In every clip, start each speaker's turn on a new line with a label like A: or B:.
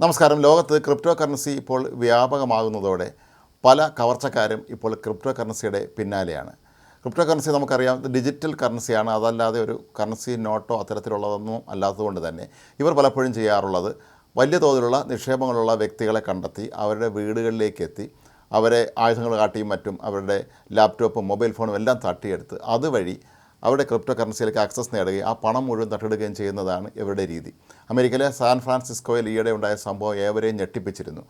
A: നമസ്കാരം. ലോകത്ത് crypto currency ഇപ്പോൾ വ്യാപകമാകുന്നതോടെ പല കവർച്ചക്കാരും ഇപ്പോൾ ക്രിപ്റ്റോ കറൻസിയുടെ പിന്നാലെയാണ്. ക്രിപ്റ്റോ കറൻസി നമുക്കറിയാം ഡിജിറ്റൽ കറൻസിയാണ്. അതല്ലാതെ ഒരു കറൻസി നോട്ടോ അത്തരത്തിലുള്ളതൊന്നും അല്ലാത്തതുകൊണ്ട് തന്നെ ഇവർ പലപ്പോഴും ചെയ്യാറുള്ളത് വലിയ തോതിലുള്ള നിക്ഷേപങ്ങളുള്ള വ്യക്തികളെ കണ്ടെത്തി അവരുടെ വീടുകളിലേക്ക് എത്തി അവരെ ആയുധങ്ങൾ കാട്ടിയും മറ്റും അവരുടെ ലാപ്ടോപ്പും മൊബൈൽ ഫോണും എല്ലാം തട്ടിയെടുത്ത് അതുവഴി അവരുടെ ക്രിപ്റ്റോ കറൻസിയിലേക്ക് ആക്സസ് നേടുകയും ആ പണം മുഴുവൻ തട്ടിടുകയും ചെയ്യുന്നതാണ് ഇവരുടെ രീതി. അമേരിക്കയിലെ സാൻ ഫ്രാൻസിസ്കോയിൽ ഈയിടെ ഉണ്ടായ സംഭവം ഏവരെയും ഞെട്ടിപ്പിച്ചിരുന്നു.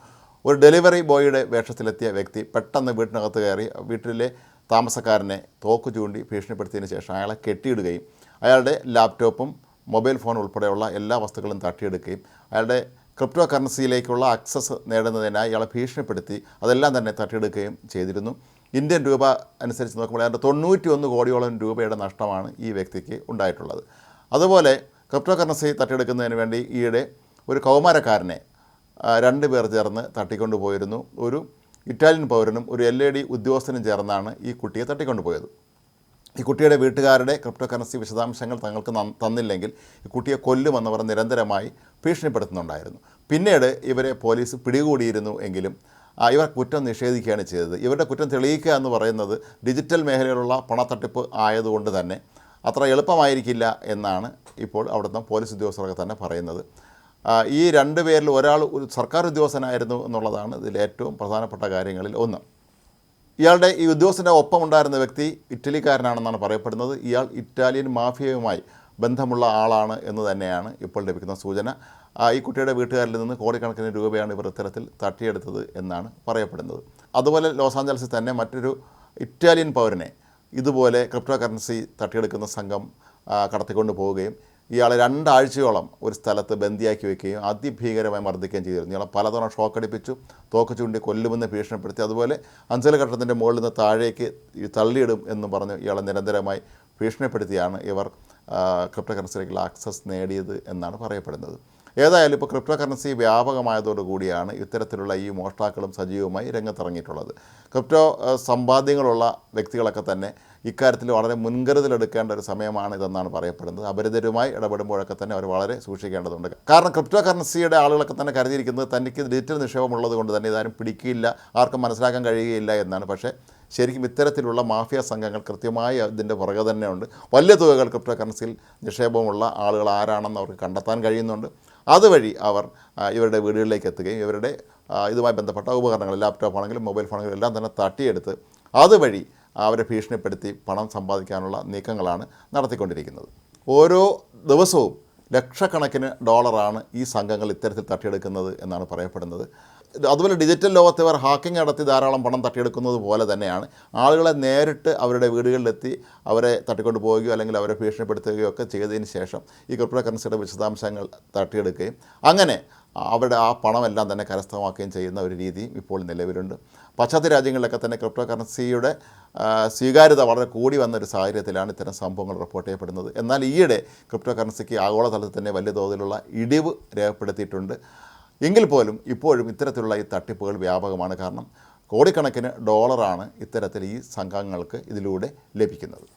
A: ഒരു ഡെലിവറി ബോയിയുടെ വേഷത്തിലെത്തിയ വ്യക്തി പെട്ടെന്ന് വീട്ടിനകത്ത് കയറി വീട്ടിലെ താമസക്കാരനെ തോക്ക് ചൂണ്ടി ഭീഷണിപ്പെടുത്തിയതിന് ശേഷം അയാളെ കെട്ടിയിടുകയും അയാളുടെ ലാപ്ടോപ്പും മൊബൈൽ ഫോൺ ഉൾപ്പെടെയുള്ള എല്ലാ വസ്തുക്കളും തട്ടിയെടുക്കുകയും അയാളുടെ ക്രിപ്റ്റോ കറൻസിയിലേക്കുള്ള ആക്സസ് നേടുന്നതിനായി ഇയാളെ ഭീഷണിപ്പെടുത്തി അതെല്ലാം തന്നെ തട്ടിയെടുക്കുകയും ചെയ്തിരുന്നു. ഇന്ത്യൻ രൂപ അനുസരിച്ച് നോക്കുമ്പോൾ അതിന്റെ തൊണ്ണൂറ്റി ഒന്ന് കോടിയോളം രൂപയുടെ നഷ്ടമാണ് ഈ വ്യക്തിക്ക് ഉണ്ടായിട്ടുള്ളത്. അതുപോലെ ക്രിപ്റ്റോ കറൻസി തട്ടിയെടുക്കുന്നതിന് വേണ്ടി ഈയിടെ ഒരു കൗമാരക്കാരനെ രണ്ട് പേർ ചേർന്ന് തട്ടിക്കൊണ്ടുപോയിരുന്നു. ഒരു ഇറ്റാലിയൻ പൗരനും ഒരു എൽ എ ഡി ഉദ്യോഗസ്ഥനും ചേർന്നാണ് ഈ കുട്ടിയെ തട്ടിക്കൊണ്ടുപോയത്. ഈ കുട്ടിയുടെ വീട്ടുകാരുടെ ക്രിപ്റ്റോ കറൻസി വിശദാംശങ്ങൾ തങ്ങൾക്ക് തന്നില്ലെങ്കിൽ ഈ കുട്ടിയെ കൊല്ലുമെന്നവർ നിരന്തരമായി ഭീഷണിപ്പെടുത്തുന്നുണ്ടായിരുന്നു. പിന്നീട് ഇവരെ പോലീസ് പിടികൂടിയിരുന്നു എങ്കിലും ഇവർ കുറ്റം നിഷേധിക്കുകയാണ് ചെയ്തത്. ഇവരുടെ കുറ്റം തെളിയിക്കുക എന്ന് പറയുന്നത് ഡിജിറ്റൽ മേഖലയിലുള്ള പണത്തട്ടിപ്പ് ആയതുകൊണ്ട് തന്നെ അത്ര എളുപ്പമായിരിക്കില്ല എന്നാണ് ഇപ്പോൾ അവിടുത്തെ പോലീസ് ഉദ്യോഗസ്ഥരൊക്കെ തന്നെ പറയുന്നത്. ഈ രണ്ട് പേരിൽ ഒരാൾ ഒരു സർക്കാർ ഉദ്യോഗസ്ഥനായിരുന്നു എന്നുള്ളതാണ് ഇതിൽ ഏറ്റവും പ്രധാനപ്പെട്ട കാര്യങ്ങളിൽ ഒന്ന്. ഇയാളുടെ ഈ ഉദ്യോഗസ്ഥന്റെ ഒപ്പം ഉണ്ടായിരുന്ന വ്യക്തി ഇറ്റലിക്കാരനാണെന്നാണ് പറയപ്പെടുന്നത്. ഇയാൾ ഇറ്റാലിയൻ മാഫിയയുമായി ബന്ധമുള്ള ആളാണ് എന്ന് തന്നെയാണ് ഇപ്പോൾ ലഭിക്കുന്ന സൂചന. ഈ കുട്ടിയുടെ വീട്ടുകാരിൽ നിന്ന് കോടിക്കണക്കിന് രൂപയാണ് ഇവർ ഇത്തരത്തിൽ തട്ടിയെടുത്തത് എന്നാണ് പറയപ്പെടുന്നത്. അതുപോലെ ലോസ് ആഞ്ചലസിൽ തന്നെ മറ്റൊരു ഇറ്റാലിയൻ പൗരനെ ഇതുപോലെ ക്രിപ്റ്റോ കറൻസി തട്ടിയെടുക്കുന്ന സംഘം കടത്തിക്കൊണ്ട് പോവുകയും ഇയാളെ രണ്ടാഴ്ചയോളം ഒരു സ്ഥലത്ത് ബന്ദിയാക്കി വയ്ക്കുകയും അതിഭീകരമായി മർദ്ദിക്കുകയും ചെയ്തിരുന്നു. ഇയാളെ പലതവണ ഷോക്കടിപ്പിച്ചു തോക്ക് ചൂണ്ടി കൊല്ലുമെന്ന് ഭീഷണിപ്പെടുത്തി അതുപോലെ അഞ്ചല ഘട്ടത്തിന്റെ മുകളിൽ നിന്ന് താഴേക്ക് തള്ളിയിടും എന്ന് പറഞ്ഞ് ഇയാളെ നിരന്തരമായി ഭീഷണിപ്പെടുത്തിയാണ് ഇവർ ക്രിപ്റ്റോ കറൻസിയിലേക്കുള്ള ആക്സസ് നേടിയത് എന്നാണ് പറയപ്പെടുന്നത്. ഏതായാലും ഇപ്പോൾ ക്രിപ്റ്റോ കറൻസി വ്യാപകമായതോടുകൂടിയാണ് ഇത്തരത്തിലുള്ള ഈ മോഷ്ടാക്കളും സജീവമായി രംഗത്തിറങ്ങിയിട്ടുള്ളത്. ക്രിപ്റ്റോ സമ്പാദ്യങ്ങളുള്ള വ്യക്തികളൊക്കെ തന്നെ ഇക്കാര്യത്തിൽ വളരെ മുൻകരുതലെടുക്കേണ്ട ഒരു സമയമാണ് ഇതെന്നാണ് പറയപ്പെടുന്നത്. അപരിതരുമായി ഇടപെടുമ്പോഴൊക്കെ തന്നെ അവർ വളരെ സൂക്ഷിക്കേണ്ടതുണ്ട്. കാരണം ക്രിപ്റ്റോ കറൻസിയുടെ ആളുകളൊക്കെ തന്നെ കരുതിയിരിക്കുന്നത് തനിക്ക് ഡിജിറ്റൽ നിക്ഷേപമുള്ളത് കൊണ്ട് തന്നെ ഇതാരും പിടിക്കില്ല ആർക്കും മനസ്സിലാക്കാൻ കഴിയുകയില്ല എന്നാണ്. പക്ഷേ ശരിക്കും ഇത്തരത്തിലുള്ള മാഫിയ സംഘങ്ങൾ കൃത്യമായി അതിന്റെ പുറകെ തന്നെയുണ്ട്. വലിയ തുകകൾ ക്രിപ്റ്റോ കറൻസിയിൽ നിക്ഷേപമുള്ള ആളുകൾ ആരാണെന്ന് അവർക്ക് കണ്ടെത്താൻ കഴിയുന്നുണ്ട്. അതുവഴി അവർ ഇവരുടെ വീടുകളിലേക്ക് എത്തുകയും ഇവരുടെ ഇതുമായി ബന്ധപ്പെട്ട ഉപകരണങ്ങൾ ലാപ്ടോപ്പ് ആണെങ്കിലും മൊബൈൽ ഫോണെങ്കിലും എല്ലാം തന്നെ തട്ടിയെടുത്ത് അതുവഴി അവരെ ഭീഷണിപ്പെടുത്തി പണം സമ്പാദിക്കാനുള്ള നീക്കങ്ങളാണ് നടത്തിക്കൊണ്ടിരിക്കുന്നത്. ഓരോ ദിവസവും ലക്ഷക്കണക്കിന് ഡോളറാണ് ഈ സംഘങ്ങൾ ഇത്തരത്തിൽ തട്ടിയെടുക്കുന്നത് എന്നാണ് പറയപ്പെടുന്നത്. അതുപോലെ ഡിജിറ്റൽ ലോകത്ത് ഇവർ ഹാക്കിംഗ് നടത്തി ധാരാളം പണം തട്ടിയെടുക്കുന്നത് പോലെ തന്നെയാണ്. ആളുകളെ നേരിട്ട് അവരുടെ വീടുകളിലെത്തി അവരെ തട്ടിക്കൊണ്ട് പോവുകയോ അല്ലെങ്കിൽ അവരെ ഭീഷണിപ്പെടുത്തുകയോ ഒക്കെ ചെയ്തതിന് ശേഷം ഈ ക്രിപ്റ്റോ കറൻസിയുടെ വിശദാംശങ്ങൾ തട്ടിയെടുക്കുകയും അങ്ങനെ അവരുടെ ആ പണമെല്ലാം തന്നെ കരസ്ഥമാക്കുകയും ചെയ്യുന്ന ഒരു രീതിയും ഇപ്പോൾ നിലവിലുണ്ട്. പാശ്ചാത്യ രാജ്യങ്ങളിലൊക്കെ തന്നെ ക്രിപ്റ്റോ കറൻസിയുടെ സ്വീകാര്യത വളരെ കൂടി വന്ന ഒരു സാഹചര്യത്തിലാണ് ഇത്തരം സംഭവങ്ങൾ റിപ്പോർട്ട് ചെയ്യപ്പെടുന്നത്. എന്നാൽ ഈയിടെ ക്രിപ്റ്റോ കറൻസിക്ക് ആഗോളതലത്തിൽ തന്നെ വലിയ തോതിലുള്ള ഇടിവ് രേഖപ്പെടുത്തിയിട്ടുണ്ട്. എങ്കിൽ പോലും ഇപ്പോഴും ഇത്തരത്തിലുള്ള ഈ തട്ടിപ്പുകൾ വ്യാപകമാണ് കാരണം കോടിക്കണക്കിന് ഡോളറാണ് ഇത്തരത്തിൽ ഈ സംഘങ്ങൾക്ക് ഇതിലൂടെ ലഭിക്കുന്നത്.